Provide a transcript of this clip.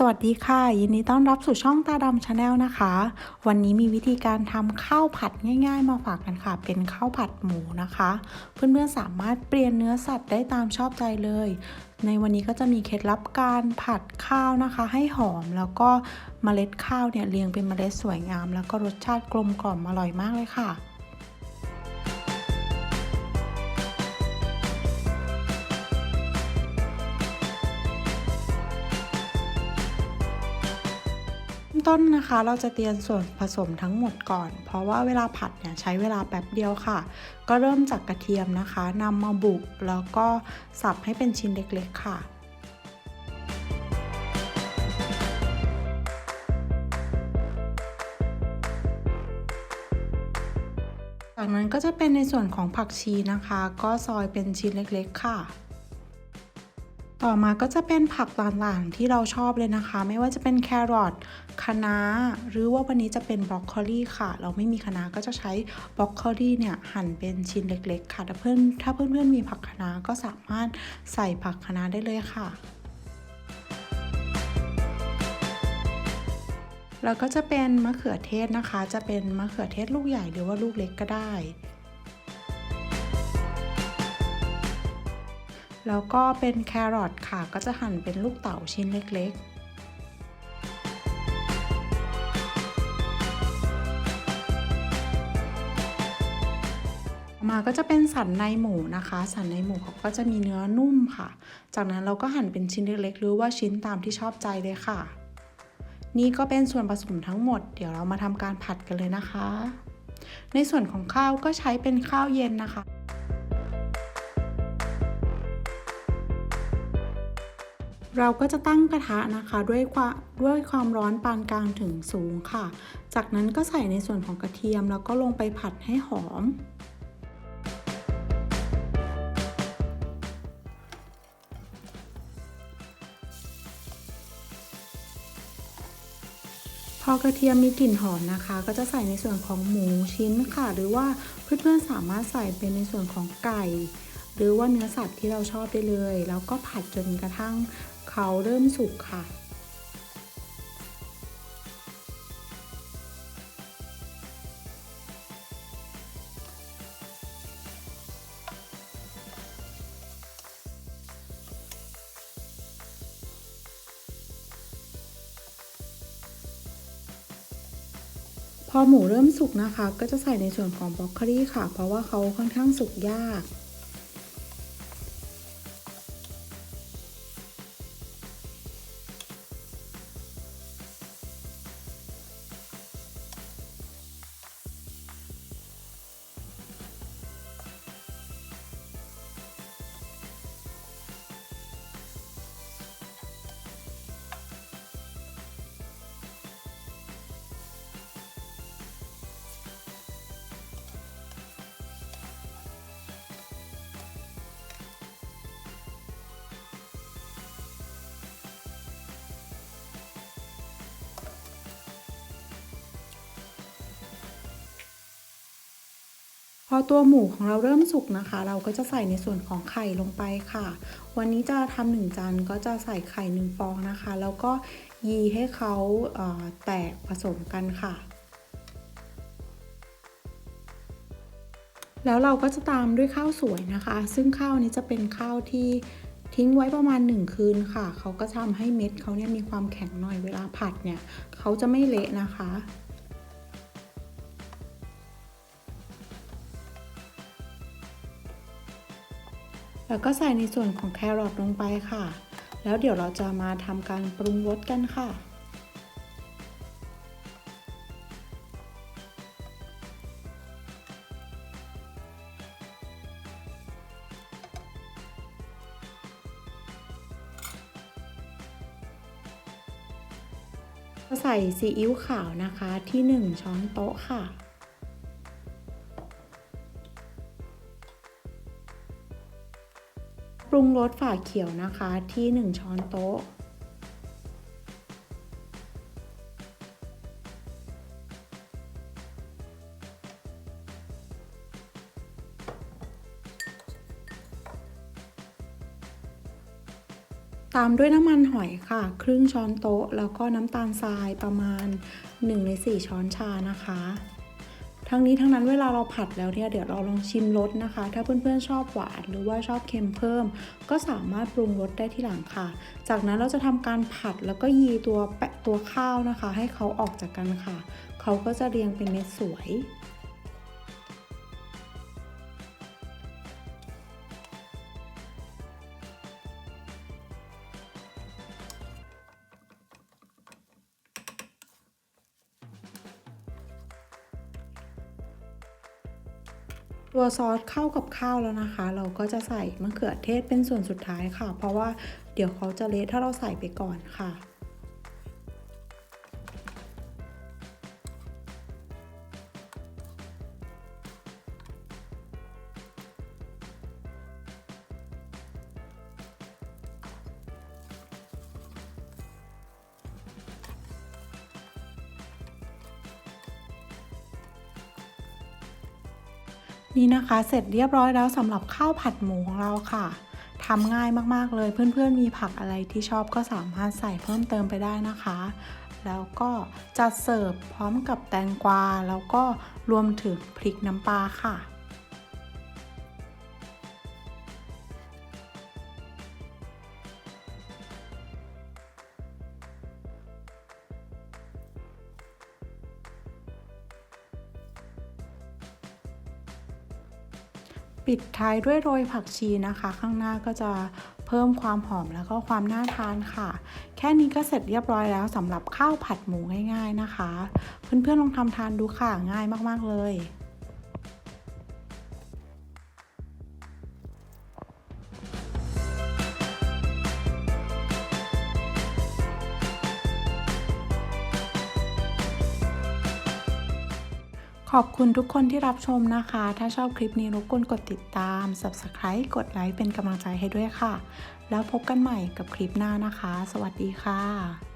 สวัสดีค่ะ ยินดีต้อนรับสู่ช่องตาดำชาแนลนะคะ วันนี้มีวิธีการทำข้าวผัดง่าย ๆ มาฝากกันค่ะ เป็นข้าวผัดหมูนะคะ เพื่อนๆสามารถเปลี่ยนเนื้อสัตว์ได้ตามชอบใจเลย ในวันนี้ก็จะมีเคล็ดลับการผัดข้าวนะคะ ให้หอมแล้วก็เมล็ดข้าวเนี่ยเรียงเป็นเมล็ดสวยงาม แล้วก็รสชาติกลมกล่อมอร่อยมากเลยค่ะ ต้นนะคะ เราจะเตรียมส่วนผสมทั้งหมดก่อน เพราะว่าเวลาผัดเนี่ยใช้เวลาแป๊บเดียวค่ะ ก็เริ่มจากกระเทียมนะคะนำมาบุกแล้วก็สับให้เป็นชิ้นเล็กๆค่ะจากนั้นก็จะเป็นในส่วนของผักชีนะคะ ก็ซอยเป็นชิ้นเล็กๆค่ะ ต่อมาก็จะเป็นผักต่างๆที่เราชอบเลยนะคะ ไม่ว่าจะเป็นแครอทคะน้า หรือว่าวันนี้จะเป็นบรอกโคลีค่ะ เราไม่มีคะน้าก็จะใช้บรอกโคลีเนี่ยหั่นเป็นชิ้นเล็กๆ ค่ะ ถ้าเพื่อนถ้าเพื่อนๆมีผักคะน้าก็สามารถใส่ผักคะน้าได้เลยค่ะแล้วก็จะเป็นมะเขือเทศนะคะ จะเป็นมะเขือเทศลูกใหญ่หรือว่าลูกเล็กก็ได้ แล้วก็เป็นแครอทค่ะ ก็จะหั่นเป็นลูกเต๋าชิ้นเล็กๆมาก็จะเป็นสันในหมูนะคะ สันในหมูเขาก็จะมีเนื้อนุ่มค่ะ จากนั้นเราก็หั่นเป็นชิ้นเล็กๆ หรือว่าชิ้นตามที่ชอบใจเลยค่ะ นี่ก็เป็นส่วนผสมทั้งหมด เดี๋ยวเรามาทำการผัดกันเลยนะคะ ในส่วนของข้าวก็ใช้เป็นข้าวเย็นนะคะ เราก็จะตั้งกระทะนะคะด้วยความด้วยความร้อนปานกลางถึงสูงค่ะ จากนั้นก็ใส่ในส่วนของกระเทียมแล้วก็ลงไปผัดให้หอม พอกระเทียมมีกลิ่นหอมนะคะ ก็จะใส่ในส่วนของหมูชิ้นค่ะ หรือว่าเพื่อนๆสามารถใส่เป็นในส่วนของไก่หรือว่าเนื้อสัตว์ที่เราชอบได้เลย แล้วก็ผัดจนกระทั่ง เขาเริ่มสุกค่ะ พอหมูเริ่มสุกนะคะ ก็จะใส่ในส่วนของบรอกโคลีค่ะ เพราะว่าเขาค่อนข้างสุกยาก พอตัวหมูของเราเริ่มสุกนะคะ เราก็จะใส่ในส่วนของไข่ลงไปค่ะ วันนี้จะทำหนึ่งจานก็จะใส่ไข่หนึ่งฟองนะคะ แล้วก็ยีให้เขาเแตกผสมกันค่ะ แล้วเราก็จะตามด้วยข้าวสวยนะคะ ซึ่งข้าวนี้จะเป็นข้าวที่ทิ้งไว้ประมาณ 1 คืนค่ะ เขาก็ทำให้เม็ดเขาเนี่ยมีความแข็งหน่อยเวลาผัดเนี่ย เขาจะไม่เละนะคะ แล้วก็ใส่ในส่วนของแครอทลงไปค่ะ แล้วเดี๋ยวเราจะมาทำการปรุงรสกันค่ะใส่ซีอิ๊วขาวนะคะที่ 1 ช้อนโต๊ะค่ะ รุงรสฝาเขียวนะคะที่ 1 ช้อนโต๊ะ ตามด้วยน้ำมันหอยค่ะ ครึ่งช้อนโต๊ะ แล้วก็น้ำตาลทรายประมาณ1ใน4ช้อนชานะคะ ทั้งนี้ทั้งนั้นเวลาเราผัดแล้วเนี่ยเดี๋ยวเราลองชิมรสนะคะ ถ้าเพื่อนๆชอบหวานหรือว่าชอบเค็มเพิ่ม ก็สามารถปรุงรสได้ที่หลังค่ะ จากนั้นเราจะทำการผัดแล้วก็ยีตัวแปะตัวข้าวนะคะ ให้เขาออกจากกันค่ะ เขาก็จะเรียงเป็นเม็ดสวย ตัวซอสเข้ากับข้าวแล้วนะคะ เราก็จะใส่มะเขือเทศเป็นส่วนสุดท้ายค่ะ เพราะว่าเดี๋ยวเขาจะเละถ้าเราใส่ไปก่อนค่ะ นี่นะคะเสร็จเรียบร้อยแล้วสำหรับข้าวผัดหมูของเราค่ะทำง่ายมากๆเลยเพื่อนๆ มีผักอะไรที่ชอบก็สามารถใส่เพิ่มเติมไปได้นะคะ แล้วก็จัดเสิร์ฟพร้อมกับแตงกวา แล้วก็รวมถึงพริกน้ำปลาค่ะ ปิดท้ายด้วยโรยผักชีนะคะ ข้างหน้าก็จะเพิ่มความหอมแล้วก็ความน่าทานค่ะ แค่นี้ก็เสร็จเรียบร้อยแล้วสำหรับข้าวผัดหมูง่าย ๆนะคะ เพื่อนๆลองทำทานดูค่ะง่ายมากๆเลย ขอบคุณทุกคนที่รับชมนะคะ ถ้าชอบคลิปนี้รบกวนกดติดตาม Subscribe กดไลค์เป็นกำลังใจให้ด้วยค่ะ แล้วพบกันใหม่กับคลิปหน้านะคะ สวัสดีค่ะ